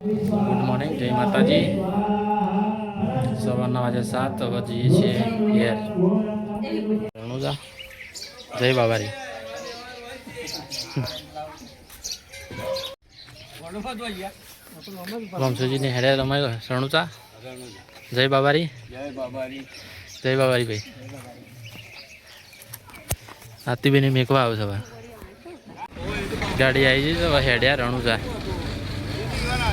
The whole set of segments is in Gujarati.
ગુડ મોર્નિંગ જય માતાજી સવારના વાગે સાત હવે જઈએ છીએ ઘેર. રણુજા. જય બાબારી. રમસુજીની હેડે રમાયો રણુજા. જય બાબારી. જય બાબારી ભાઈ. આતિબેની મેકવા આવ્યો સવાર ગાડી આવી જઈ હવે હેડ્યા રણુજા.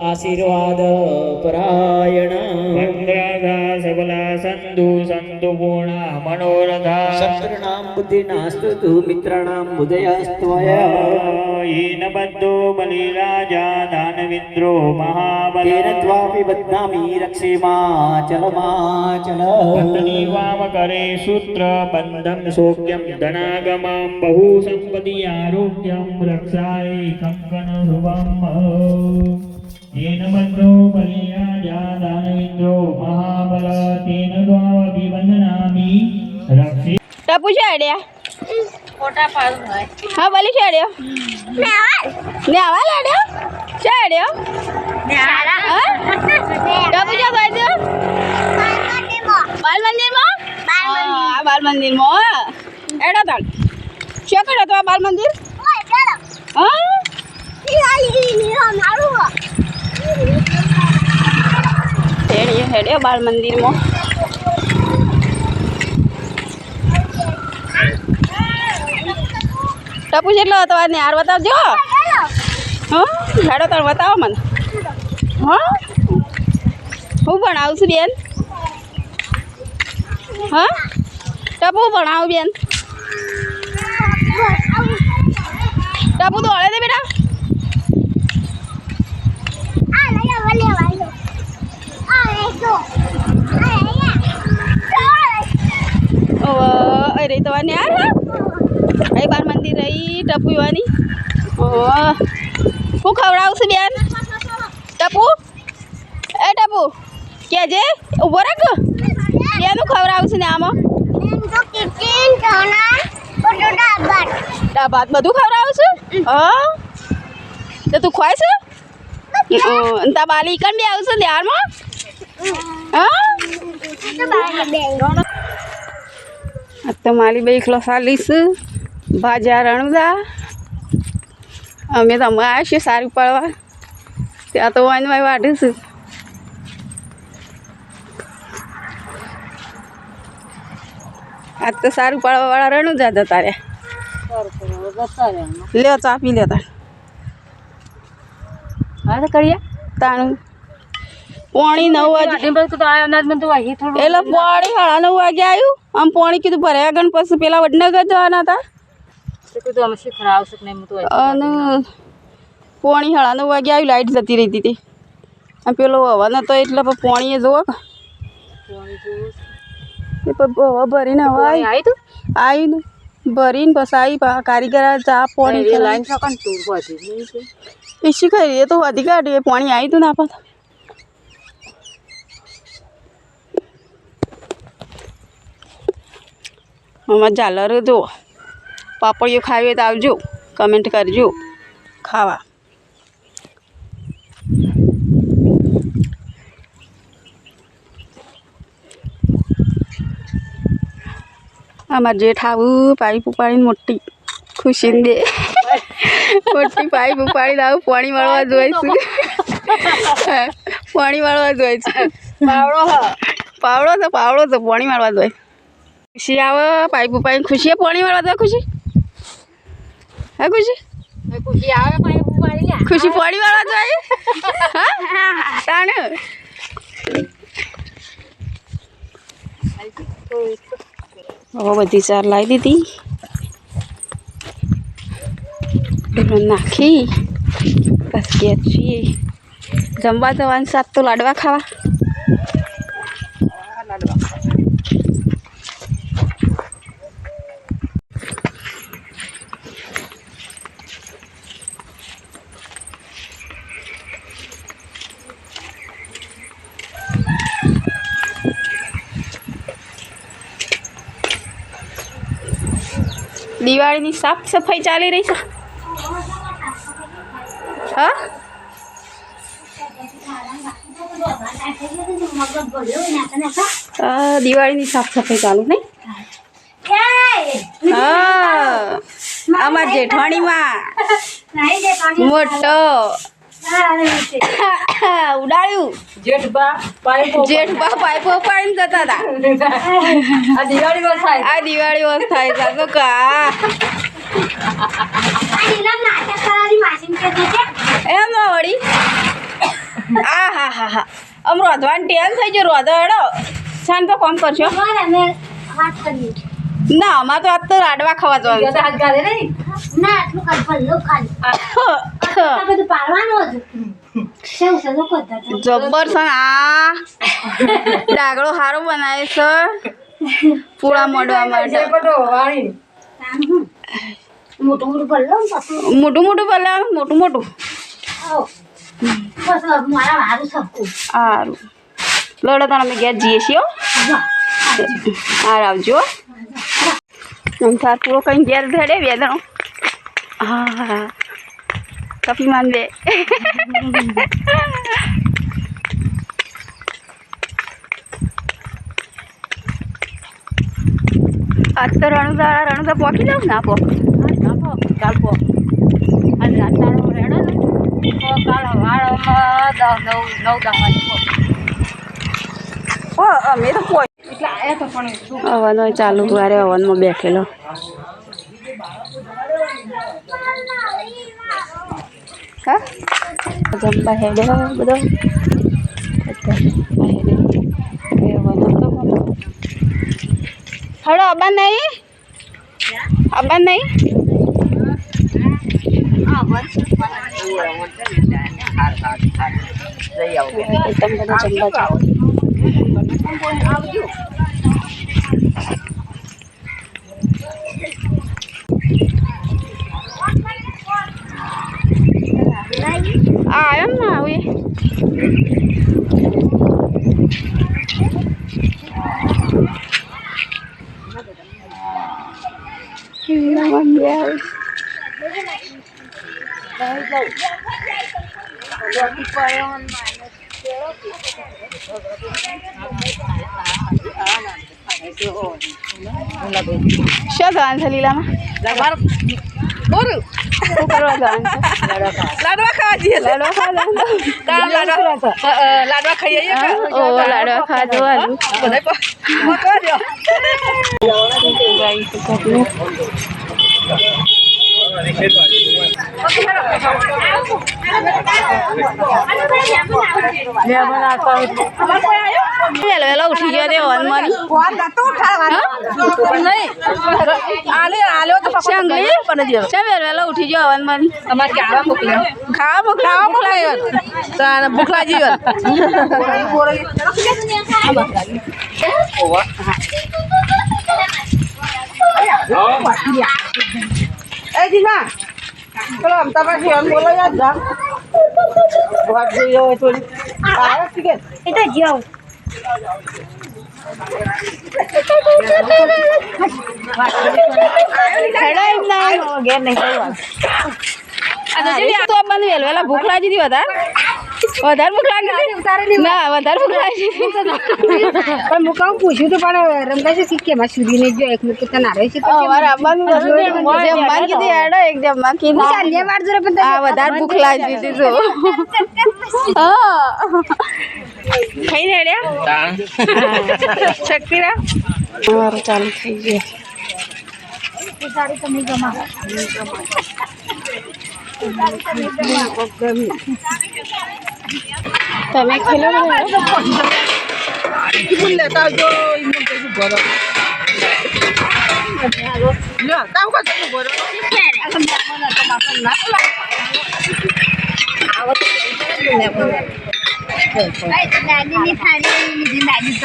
આશીર્વાદ પરાયણ ભદ્રાધા સબલા સંધુ સંધુ પૂર્ણા મનોરથા શત્રુણામ બુદ્ધિ નાસ્તુ મિત્રાણામ ઉદયાસ્તવય ઈન બધો બલિ રાજા દાનવિન્દ્રો મહાબલ ત્વાપી બદનામી રક્ષેમા ચલમાચલ વામ કરે સૂત્ર બંધમ સૌક્યમ ધનાગમામ બહુ સંપતિ આરોગ્યમ રક્ષાય કંકણ શુભમ येन बद्धो बलिराजा दानविन्द्रो महाबल तेन द्वावभिवन्दनामि रक्षे ટપુ છે અડ્યા ફોટા પાડું હોય હા બોલી છે અડ્યો ને આવા લાડ્યો છે અડ્યો હા ટપુ છે બાજુ બાલ મંદિરમાં હા બાલ મંદિરમાં એડો તણ શું કરો તો આ બાલ મંદિર હા હેડ્યો બાળ મંદિરમાં. ટપુ જેટલો હતો આ ને હાર બતાવજો. હા. હેડો તાર બતાવો મને. હા. પણ આવશું બેન. હા. ટપુ આવું બેન. ટપુ દોડે દે બેટા ઓવે, અરે તો આ ન્યાર હા બાર મંદિર રહી ટપુ યુવાની. ઓહ. હું ખવડાવું છું બેન? ટપુ? એ ટપુ કે જે ઊભો રાખ. બેનું ખવડાવું છું ને આમાં. ભાત બધું ખવડાવું છું? હા? તો તું ખવાય છે? અ, તા બાલી કણ આવશું આવશે ત્યારમાં હા? આ તો બે એકલો સાલીસ ભાજા રણદા. અમે તો અમે આવ્યા છીએ સારું પડવા. ત્યાં તો વાનવાય વાય વાઢું આજ તો સારું પાડવા વાળા રણુજા જતા રહ્યા લ્યો ચા પી લ્યો તાણ. હા તો કરીએ. તાણું. પોણી નવ વાગે એટલે પોણી સાડા નવ વાગે આવ્યું આમ પોણી કીધું ભર્યા ગણ પછી પેલા વડનગર જવાના હતા. અને પોણી સાડા નવ વાગે આવી લાઈટ જતી રહી હતી. અને પેલો હવા નતો એટલે પોણીએ જોવો. એ હવા ભરીને હવા આવી ને. ભરીને પછી આવી કારીગર ચા પોણી લાઈન એ શી કરી એ તો વધી કાઢી એ પાણી આવી તું ના પાછ આમાં ઝાલર જુઓ પાપડીઓ ખાવી તો આવજો. કમેન્ટ કરજો. ખાવા. અમારે જેઠ આવું પાઇપ ઉપાડીને મોટી ખુશીને દે. મોટી પાઇપ ઉપાડીને આવું પાણી વાળવા જોઈશું. પાણી વાળવા જોઈશું. પાવડો પાવડો તો પાવડો તો પાણી વાળવા જોઈએ ખુશી આવે પાઇપ પાઈ ખુશીએ પાણી વાળવા જોઈએ ખુશી? હા ખુશી? ખુશી આવે પાણી ઉપાડી લે. ખુશી પાણી વાળવા જોઈએ હા? તાણ? હવે બધી ચાર લાવી દીધી. નાખી. બસ ગયા છીએ. જમવા જવાની સાત તો લાડવા ખાવા. દિવાળીની સાફ સફાઈ ચાલી રહી છે? હા? દિવાળીની સાફ સફાઈ ચાલુ નહીં? હા. અમાર જેઠવાણીમાં મોટો. ઉડાડ્યું. જેઠબા પાઇપો જેઠબા પાઇપો પાડીને જતા હતા. આ દિવાળીમાં થાય. આ દિવાળી વર્ષ થાય કા. એમ ના વળી. આ હા હા હા. આમ રોધવાની ટેલ થઈ ગયો. રોધો હેડો. શાન તો કોમ કરશો ના અમારે તો આજ તો રાડવા ખાવા જવાનું તો જબ્બર છે આ. ડાગડો સારો બનાવે છે. પૂળા મડવા માટે. પટો વાણી મોટું મોટું પેલા મોટું મોટું સારું લડો તને અમે ઘેર જઈએ છીએ હાર આવજો. આમ થાર પૂરો કંઈ ઘેર ધડે બે દણો હા હા. કપી માન આજ તો રણુદા રણુદા પોકી દઉં ના આપો કાલ પો અને રાતાનો રેડો ને તો કાલ વાળામાં નવ નવ દસ વાગે પો તો પોચ એટલે આયા તો પણ હવાનો ચાલુ વારે હવનમાં બેઠેલો હા જમવા હેડે બધો હડો અબા નહીં અબા નહીં તમે બધા જમવા જાઓ આ એમ ના આવે શું જવાનું છે લીલામાં બોરું શું કરવા જવાનું છે લાડવા ખાવા જઈએ. લાડવા ખાવા લાડવા. ખાઈએ લાડવા. ખાવા જવાનું. દો વેલો વેલો ઉઠી ગયો તે વન મારી શંગલી શા વેલો વેલો ઉઠી ગયો ખાવા મોકલ્યો ખાવા મોકલાવા મોકલાયો એ દીના ચલો અમતા પાછી એમ બોલો યાર જા. વાત જોઈએ હોય થોડી. આવે નહીં જવાનું તો વેલા ભૂખ લાગી હતી. વધારે વધારે ભૂખ લાગે ના વધારે ભૂખ લાગે પણ હું કહું પૂછ્યું તો પણ રમતા છે કે માં સુધી ને જો એક મિનિટ તને આવે છે તો અમારે આવવાનું હતું. જમવાનું કીધી હેડો એક જમવા કીધું સાંજે વાર જોડે પણ આ વધારે ભૂખ લાગી હતી તો. હા ખાઈને હેડ્યા શક્તિરા અમારું ચાલુ થઈ ગયું. તમે ખેલો तब खेलो किनले त यो इमोटे सु भर ल काम गर्छ नि भर दादी फाडी दादी त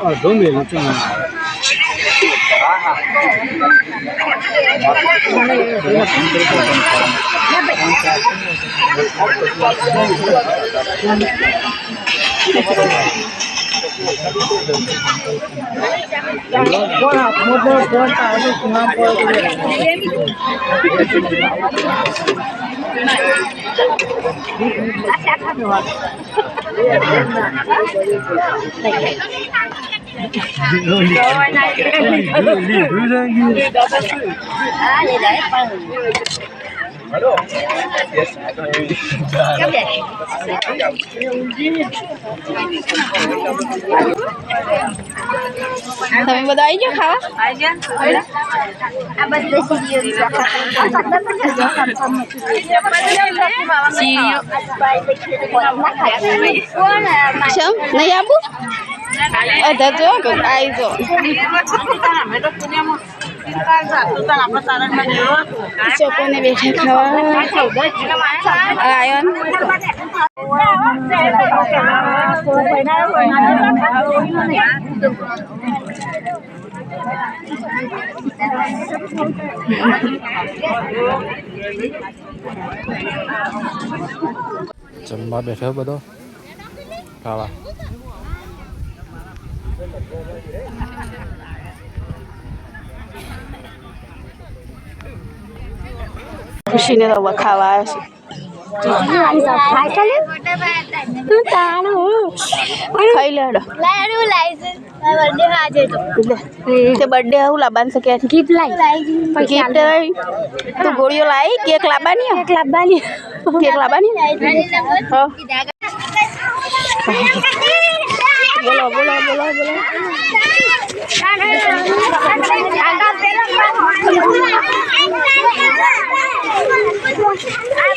પણ કેમ જાય તમે બધા આવી જાઓ ખાવા આ બધે સીડીઓ ચમ નહીં આપું અધર જો કે આવી જો ચોકોને બેઠા ખાવા આવ્યો ને જમવા બેઠો બધો ખાવા ખુશીને તો બધા ખાવા આવ્યો તો ખાઈ લેડો તે. બર્થડે આવું લાવવાનું છે ક્યાંથી? ગિફ્ટ લાવી ગિફ્ટ તું ગોળીઓ લાવી કેક લાવવાની કેક લાવવાની કેક લાવવાની હા બોલો બોલો બોલો બોલો Hello.